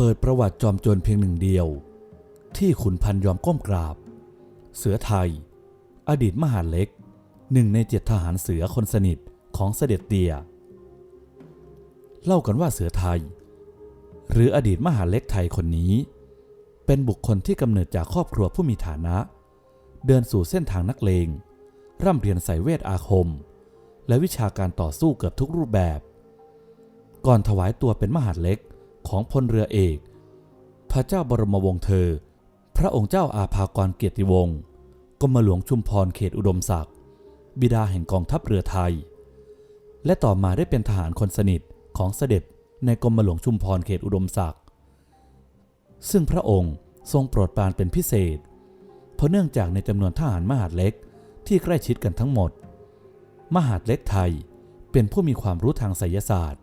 เปิดประวัติจอมโจรเพียงหนึ่งเดียว ที่ขุนพันยอมก้มกราบ เสือไทย อดีตมหาเล็กหนึ่งในเจ็ดทหารเสือคนสนิทของเสด็จเตียเล่ากันว่าเสือไทย หรืออดีตมหาเล็กไทยคนนี้ เป็นบุคคลที่กำเนิดจากครอบครัวผู้มีฐานะ เดินสู่เส้นทางนักเลง ร่ำเรียนใส่เวทอาคม และวิชาการต่อสู้เกือบทุกรูปแบบ ก่อนถวายตัวเป็นมหาเล็ก ของพลเรือเอก พระเจ้าบรมวงศ์เธอ พระองค์เจ้าอาภากรเกียรติวงศ์กรมหลวงชุมพรเขตอุดมศักดิ์บิดาแห่งกองทัพเรือไทย และต่อมาได้เป็นทหารคนสนิทของเสด็จในกรมหลวงชุมพรเขตอุดมศักดิ์ซึ่งพระองค์ทรงโปรดปรานเป็นพิเศษ เพราะเนื่องจากในจำนวนทหารมหาดเล็กที่ใกล้ชิดกันทั้งหมด มหาดเล็กไทยเป็นผู้มีความรู้ทางไสยศาสตร์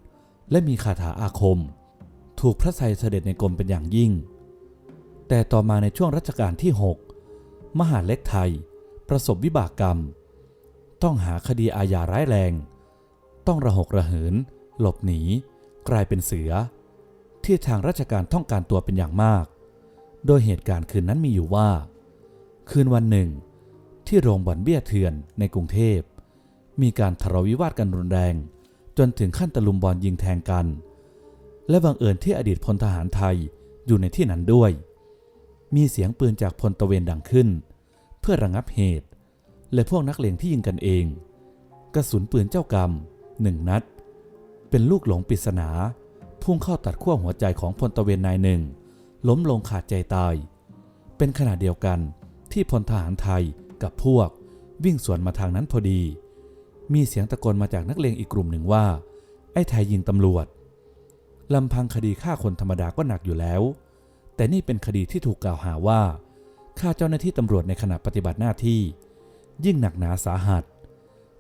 และมีคาถาอาคม ถูกพระไทยเสด็จในกรมเป็นอย่างยิ่ง แต่ต่อมาในช่วงรัชกาลที่ 6 มหาเล็กไทย ประสบวิบากกรรม ต้องหาคดีอาญาร้ายแรง ต้องระหกระเหิน หลบหนี กลายเป็นเสือ ที่ทางราชการต้องการตัวเป็นอย่างมาก โดยเหตุการณ์คืนนั้นมีอยู่ว่า คืนวันหนึ่ง ที่โรงบ่อนเบี้ยเถื่อนในกรุงเทพ มีการทะเลาะวิวาทกันรุนแรง จนถึงขั้นตะลุมบอลยิงแทงกัน และบังเอิญที่อดีตพลทหารไทยอยู่ในที่นั้นด้วย มีเสียงปืนจากพลตะเวนดังขึ้น เพื่อระงับเหตุ และพวกนักเลงที่ยิงกันเอง กระสุนปืนเจ้ากรรมหนึ่งนัด เป็นลูกหลงปริศนาพุ่งเข้าตัดขั้วหัวใจของพลตะเวนนายหนึ่ง ล้มลงขาดใจตาย เป็นขณะเดียวกันที่พลทหารไทยกับพวกวิ่งสวนมาทางนั้นพอดี มีเสียงตะโกนมาจากนักเลงอีกกลุ่มหนึ่งว่า ไอ้ไทยยิงตำรวจ ลำพังคดีฆ่าคนธรรมดาก็หนักอยู่แล้ว แต่นี่เป็นคดีที่ถูกกล่าวหาว่าฆ่าเจ้าหน้าที่ตำรวจในขณะปฏิบัติหน้าที่ ยิ่งหนักหนาสาหัส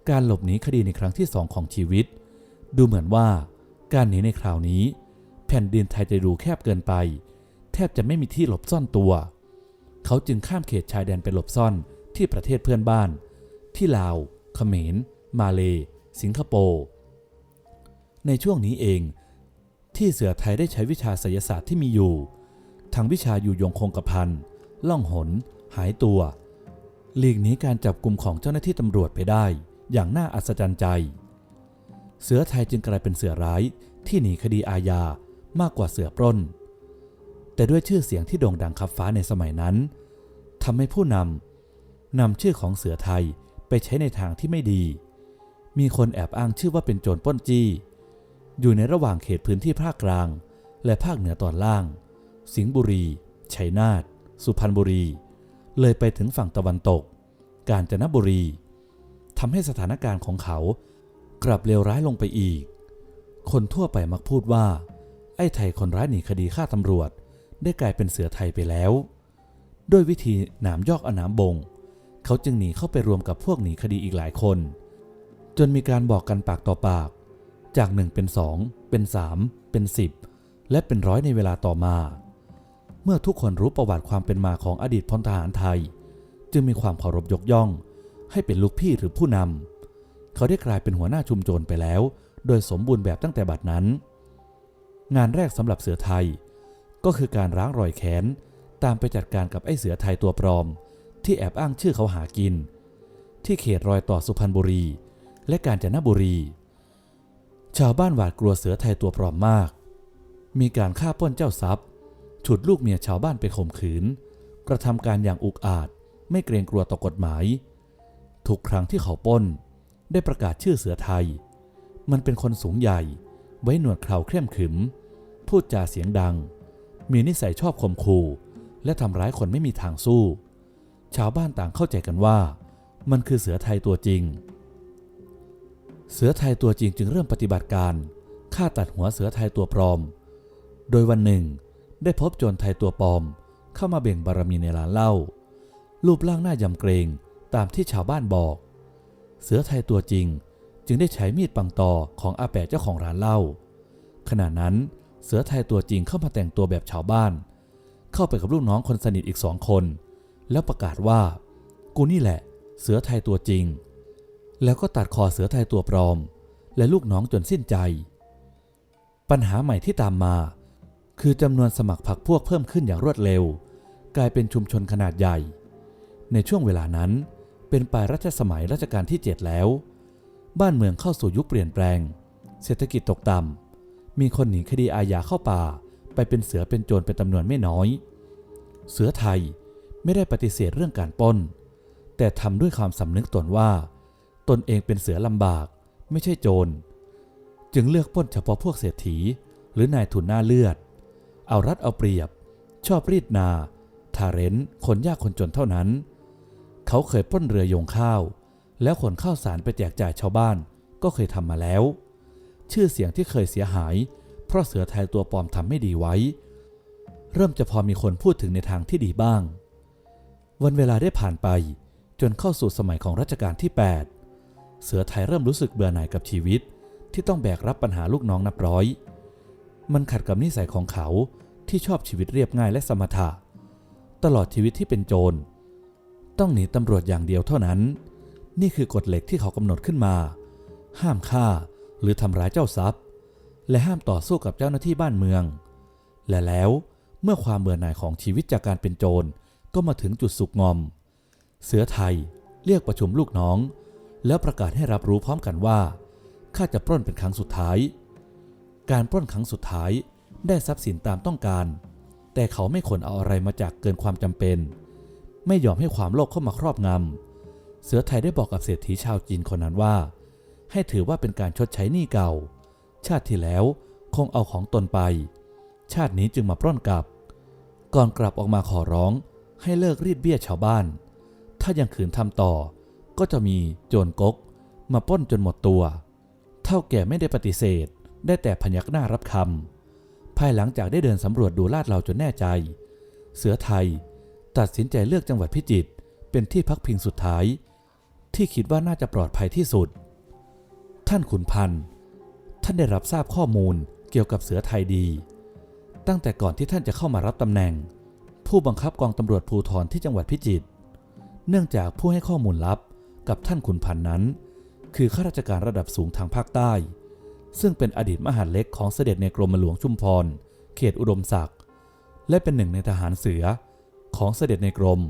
การหลบหนีคดีในครั้งที่สองของชีวิต ดูเหมือนว่าการหนีในคราวนี้ แผ่นดินไทยจะดูแคบเกินไป แทบจะไม่มีที่หลบซ่อนตัว เขาจึงข้ามเขตชายแดนไปหลบซ่อนที่ประเทศเพื่อนบ้าน ที่ลาวเขมร มาเล สิงคโปร์ในช่วงนี้เอง ที่เสือไทยได้ใช้วิชาไสยศาสตร์ที่มีอยู่ ทั้งวิชาอยู่ยงคงกระพันล่องหน หายตัว หลีกหนีการจับกลุ่มของเจ้าหน้าที่ตำรวจไปได้ อย่างน่าอัศจรรย์ใจ เสือไทยจึงกลายเป็นเสือร้ายที่หนีคดีอาญามากกว่าเสือปล้น แต่ด้วยชื่อเสียงที่โด่งดังขับฟ้าในสมัยนั้นทำให้ผู้นำนำชื่อของเสือไทยไปใช้ในทางที่ไม่ดี มีคนแอบอ้างชื่อว่าเป็นโจรปล้นจี้ อยู่ในระหว่างเขตพื้นที่ภาคกลาง และภาคเหนือตอนล่าง สิงห์บุรี ชัยนาท สุพรรณบุรี เลยไปถึงฝั่งตะวันตก กาญจนบุรี ทำให้สถานการณ์ของเขากลับเลวร้ายลงไปอีก คนทั่วไปมักพูดว่า ไอ้ไทยคนร้ายหนีคดีฆ่าตำรวจ ได้กลายเป็นเสือไทยไปแล้ว ด้วยวิธีหนามยอกอหนามบง เขาจึงหนีเข้าไปรวมกับพวกหนีคดีอีกหลายคน จนมีการบอกกันปากต่อปาก จากหนึ่งเป็นสองเป็นสามเป็นสิบและเป็นร้อยในเวลาต่อมา เมื่อทุกคนรู้ประวัติความเป็นมาของอดีตพลทหารไทย จึงมีความเคารพยกย่อง ให้เป็นลูกพี่หรือผู้นำเขาได้กลายเป็นหัวหน้าชุมโจรไปแล้ว โดยสมบูรณ์แบบตั้งแต่บัดนั้น งานแรกสำหรับเสือไทย ก็คือการร้างรอยแค้นตามไปจัดการกับไอ้เสือไทยตัวปลอม ที่แอบอ้างชื่อเขาหากิน ที่เขตรอยต่อสุพรรณบุรี และกาญจนบุรี ชาวบ้านหวาดกลัวเสือไทยตัวปลอมมาก มีการฆ่าป้นเจ้าทรัพย์ ฉุดลูกเมียชาวบ้านไปข่มขืน กระทำการอย่างอุกอาจ ไม่เกรงกลัวต่อกฎหมาย ทุกครั้งที่เขาป้น ได้ประกาศชื่อเสือไทย มันเป็นคนสูงใหญ่ ไว้หนวดเคราเข้มขึม พูดจาเสียงดัง มีนิสัยชอบข่มขู่และทำร้ายคนไม่มีทางสู้ ชาวบ้านต่างเข้าใจกันว่า มันคือเสือไทยตัวจริง เสือไทยตัวจริงจึงเริ่มปฏิบัติการฆ่าตัดหัวเสือไทยตัวปลอม โดยวันหนึ่ง ได้พบโจรไทยตัวปลอม เข้ามาเบ่งบารมีในร้านเหล้า รูปร่างหน้ายำเกรงตามที่ชาวบ้านบอก เสือไทยตัวจริงจึงได้ใช้มีดปังตอของอาแปะเจ้าของร้านเหล้า ขณะนั้นเสือไทยตัวจริงเข้ามาแต่งตัวแบบชาวบ้าน เข้าไปกับลูกน้องคนสนิทอีกสองคน แล้วประกาศว่า กูนี่แหละ เสือไทยตัวจริง แล้วก็ตัดคอเสือไทยตัวปลอม และลูกน้องจนสิ้นใจ ปัญหาใหม่ที่ตามมา คือจำนวนสมัครพรรคพวกเพิ่มขึ้นอย่างรวดเร็ว กลายเป็นชุมชนขนาดใหญ่ ในช่วงเวลานั้น เป็นปลายรัชสมัยรัชกาลที่ 7 แล้ว บ้านเมืองเข้าสู่ยุคเปลี่ยนแปลง เศรษฐกิจตกต่ำมีคนหนีคดีอาญาเข้าป่า ไปเป็นเสือเป็นโจรเป็นจำนวนไม่น้อย เสือไทยไม่ได้ปฏิเสธเรื่องการปล้น แต่ทำด้วยความสำนึกตนว่า ตนเองเป็นเสือลำบาก ไม่ใช่โจร จึงเลือกป้นเฉพาะพวกเศรษฐี หรือนายทุนหน้าเลือด เอารัดเอาเปรียบ ชอบรีดนา ทาเรนคนยากคนจนเท่านั้น เขาเคยป้นเรือโยงข้าว แล้วขนข้าวสารไปแจกจ่ายชาวบ้านก็เคยทำมาแล้ว ชื่อเสียงที่เคยเสียหาย เพราะเสือไทยตัวปลอมทำไม่ดีไว้ เริ่มจะพอมีคนพูดถึงในทางที่ดีบ้าง วันเวลาได้ผ่านไปจนเข้าสู่สมัยของรัชกาลที่ 8 เสือไทยเริ่มรู้สึกเบื่อหน่ายกับชีวิต ที่ต้องแบกรับปัญหาลูกน้องนับร้อย มันขัดกับนิสัยของเขาที่ชอบชีวิตเรียบง่ายและสมถะ ตลอดชีวิตที่เป็นโจร ต้องหนีตำรวจอย่างเดียวเท่านั้น นี่คือกฎเหล็กที่เขากำหนดขึ้นมา ห้ามฆ่าหรือทำร้ายเจ้าทรัพย์ และห้ามต่อสู้กับเจ้าหน้าที่บ้านเมือง และแล้วเมื่อความเบื่อหน่ายของชีวิตจากการเป็นโจรก็มาถึงจุดสุกงอม เสือไทยเรียกประชุมลูกน้อง แล้วประกาศให้รับรู้พร้อมกันว่าข้าจะปล้นเป็นครั้งสุดท้าย การปล้นครั้งสุดท้ายได้ทรัพย์สินตามต้องการ แต่เขาไม่ขนเอาอะไรมาจากเกินความจำเป็น ไม่ยอมให้ความโลภเข้ามาครอบงำเสือไทยได้บอกกับเศรษฐีชาวจีนคนนั้นว่า ให้ถือว่าเป็นการชดใช้หนี้เก่า ชาติที่แล้วคงเอาของตนไป ชาตินี้จึงมาปล้นกลับ ก่อนกลับออกมาขอร้องให้เลิกรีดเบี้ยชาวบ้าน ถ้ายังขืนทำต่อ ก็จะมีโจรกก มาป้นจนหมดตัว เท่าแก่ไม่ได้ปฏิเสธ ได้แต่พยักหน้ารับคำภายหลังจากได้เดินสำรวจดูลาดเราจนแน่ใจ เสือไทย ตัดสินใจเลือกจังหวัดพิจิตรเป็นที่พักพิงสุดท้าย ที่คิดว่าน่าจะปลอดภัยที่สุด ท่านขุนพันธ์ท่านได้รับทราบข้อมูลเกี่ยวกับเสือไทยดี ตั้งแต่ก่อนที่ท่านจะเข้ามารับตำแหน่ง ผู้บังคับกองตำรวจภูธรที่จังหวัดพิจิตรเนื่องจากผู้ให้ข้อมูลลับ กับท่านขุนพันนั้น คือข้าราชการระดับสูงทางภาคใต้ ซึ่งเป็นอดีตมหาดเล็กของเสด็จในกรมหลวงชุมพร เขตอุดมศักดิ์และเป็นหนึ่งในทหารเสือของเสด็จในกรม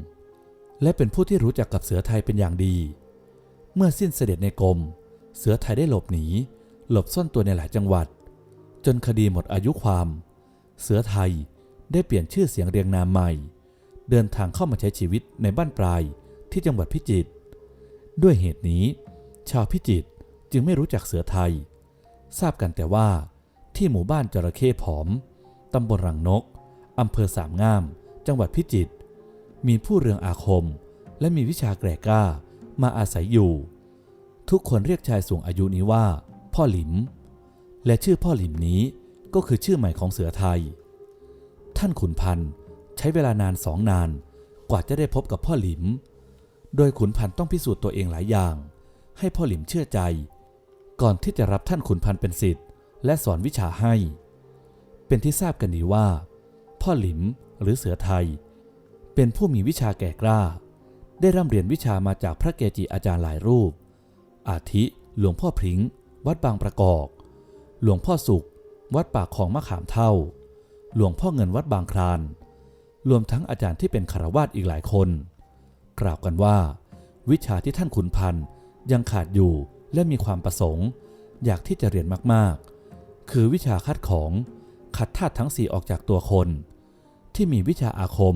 และเป็นผู้ที่รู้จักกับเสือไทยเป็นอย่างดี เมื่อสิ้นเสด็จในกรม เสือไทยได้หลบหนี หลบซ่อนตัวในหลายจังหวัด จนคดีหมดอายุความ เสือไทยได้เปลี่ยนชื่อเสียงเรียงนามใหม่ เดินทางเข้ามาใช้ชีวิตในบ้านปลายที่จังหวัดพิจิตร ด้วยเหตุนี้ ชาวพิจิตรจึงไม่รู้จักเสือไทย ทราบกันแต่ว่าที่หมู่บ้านจระเข้ผอม ตำบลรังนก อำเภอสามงาม จังหวัดพิจิตร มีผู้เรืองอาคม และมีวิชาแกรกล้ามาอาศัยอยู่ ทุกคนเรียกชายสูงอายุนี้ว่า พ่อหลิม และชื่อพ่อหลิมนี้ก็คือชื่อใหม่ของเสือไทย ท่านขุนพันธ์ใช้เวลานานสองนานกว่าจะได้พบกับพ่อหลิม โดยขุนพันธ์ต้องพิสูจน์ตัวเองหลายอย่าง ให้พ่อหลิมเชื่อใจ ก่อนที่จะรับท่านขุนพันธ์เป็นศิษย์และสอนวิชาให้ เป็นที่ทราบกันดีว่า พ่อหลิมหรือเสือไทย เป็นผู้มีวิชาแก่กล้า ได้ร่ำเรียนวิชามาจากพระเกจิอาจารย์หลายรูป อาทิหลวงพ่อพริง้งวัดบางประกอบหลวงพ่อสุข วัดปากของมะขามเท่า หลวงพ่อเงินวัดบางคราน รวมทั้งอาจารย์ที่เป็นคารวาสอีกหลายคน กล่าวกันว่า วิชาที่ท่านขุนพันธ์ยังขาดอยู่และมีความประสงค์ อยากที่จะเรียนมากๆ คือวิชาคัดของคัดธาตุทั้งสี่ออกจากตัวคน ที่มีวิชาอาคม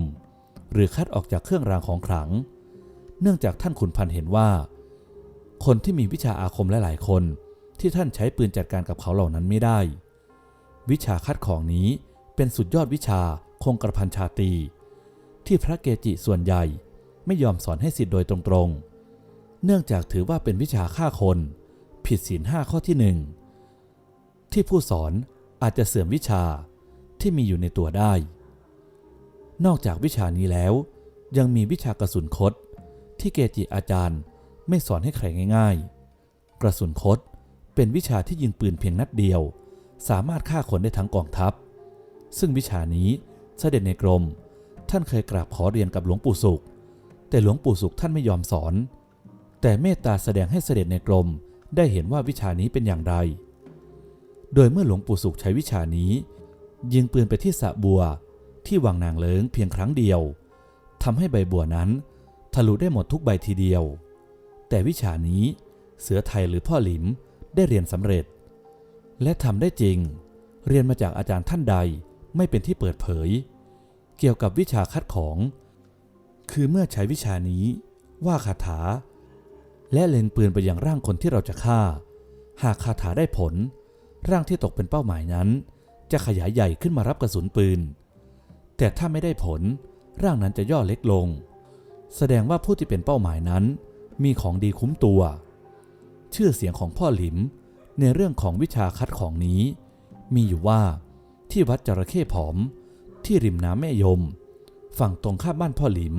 หรือคัดออกจากเครื่องรางของขลัง เนื่องจากท่านขุนพันธ์เห็นว่า คนที่มีวิชาอาคมหลายๆคนที่ท่านใช้ปืนจัดการกับเขาเหล่านั้นไม่ได้ วิชาคัดของนี้เป็นสุดยอดวิชาคงกระพันชาตี ที่พระเกจิส่วนใหญ่ ไม่ยอมสอนให้สิทธิ์โดยตรงๆ เนื่องจากถือว่าเป็นวิชาฆ่าคน ผิดศีลห้าข้อที่หนึ่งที่ผู้สอนอาจจะเสื่อมวิชาที่มีอยู่ในตัวได้ นอกจากวิชานี้แล้ว ยังมีวิชากระสุนคดที่เกจิอาจารย์ไม่สอนให้ใครง่าย ๆ กระสุนคดเป็นวิชาที่ยิงปืนเพียงนัดเดียว สามารถฆ่าคนได้ทั้งกองทัพ ซึ่งวิชานี้เสด็จในกรม ท่านเคยกราบขอเรียนกับหลวงปู่สุข แต่หลวงปู่สุขท่านไม่ยอมสอน แต่เมตตาแสดงให้เสด็จในกรมได้เห็นว่าวิชานี้เป็นอย่างไร โดยเมื่อหลวงปู่สุขใช้วิชานี้ ยิงปืนไปที่สะบัวที่วังนางเลิงเพียงครั้งเดียวทำให้ใบบัวนั้นทะลุได้หมดทุกใบทีเดียว แต่วิชานี้เสือไทยหรือพ่อหลิมได้เรียนสำเร็จ และทำได้จริง เรียนมาจากอาจารย์ท่านใดไม่เป็นที่เปิดเผย เกี่ยวกับวิชาคัดของ คือเมื่อใช้วิชานี้ ว่าคาถา และเล็งปืนไปยังร่างคนที่เราจะฆ่า หากคาถาได้ผล ร่างที่ตกเป็นเป้าหมายนั้น จะขยายใหญ่ขึ้นมารับกระสุนปืน แต่ถ้าไม่ได้ผล ร่างนั้นจะย่อเล็กลง แสดงว่าผู้ที่เป็นเป้าหมายนั้น มีของดีคุ้มตัว ชื่อเสียงของพ่อหลิมในเรื่องของวิชาคัดของนี้ มีอยู่ว่าที่วัดจระเข้ผอม ที่ริมน้ำแม่ยม ฝั่งตรงข้ามบ้านพ่อหลิม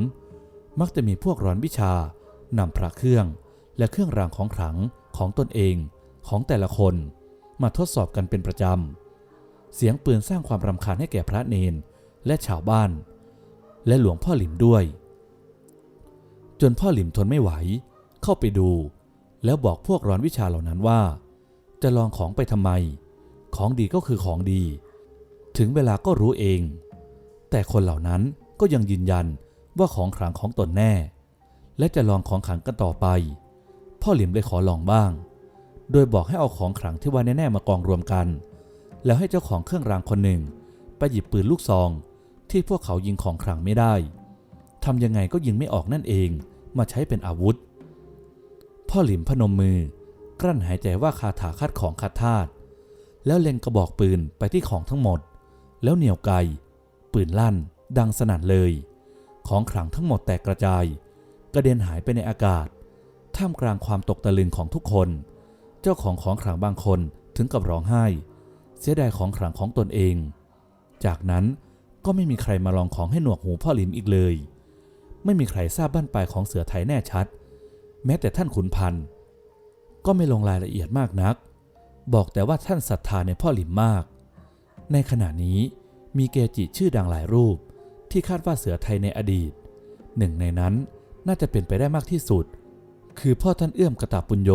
มักจะมีพวกร้อนวิชานำพระเครื่องและเครื่องรางของขลังของตนเองของแต่ละคนมาทดสอบกันเป็นประจำ เสียงปืนสร้างความรำคาญให้แก่พระเนนและชาวบ้าน และหลวงพ่อหลิมด้วย จนพ่อหลิมทนไม่ไหว เข้าไปดู แล้วบอกพวกร้อนวิชาเหล่านั้นว่า จะลองของไปทำไม ของดีก็คือของดี ถึงเวลาก็รู้เอง แต่คนเหล่านั้น ก็ยังยืนยันว่าของขลังของตนแน่ และจะลองของขลังกันต่อไป พ่อหลิมเลยขอลองบ้าง โดยบอกให้เอาของขลังที่ว่าแน่ๆมากองรวมกัน แล้วให้เจ้าของเครื่องรางคนหนึ่ง ไปหยิบปืนลูกซอง ที่พวกเขายิงของขลังไม่ได้ทำยังไงก็ยิงไม่ออกนั่นเองมาใช้เป็นอาวุธ พ่อหลิมพนมมือ กลั้นหายใจว่าคาถาคัดของคัดธาตุแล้วเล็งกระบอกปืนไปที่ของทั้งหมด แล้วเหนี่ยวไกปืนลั่น ดังสนั่นเลย ของขลังทั้งหมดแตกกระจาย กระเด็นหายไปในอากาศ ท่ามกลางความตกตะลึงของทุกคน เจ้าของของขลังบางคนถึงกับร้องไห้ เสียดายของขลังของตนเอง จากนั้นก็ไม่มีใครมาลองของให้หนวกหูพ่อหลิมอีกเลย ไม่มีใครทราบบ้านปลายของเสือไทยแน่ชัด แม้แต่ท่านขุนพันธ์ก็ไม่ลงรายละเอียดมากนัก บอกแต่ว่าท่านศรัทธาในพ่อหลิมมาก ในขณะนี้มีเกจิชื่อดังหลายรูป ที่คาดว่าเสือไทยในอดีต หนึ่งในนั้นน่าจะเป็นไปได้มากที่สุด คือพ่อท่านเอื้อมกระตาปุญโย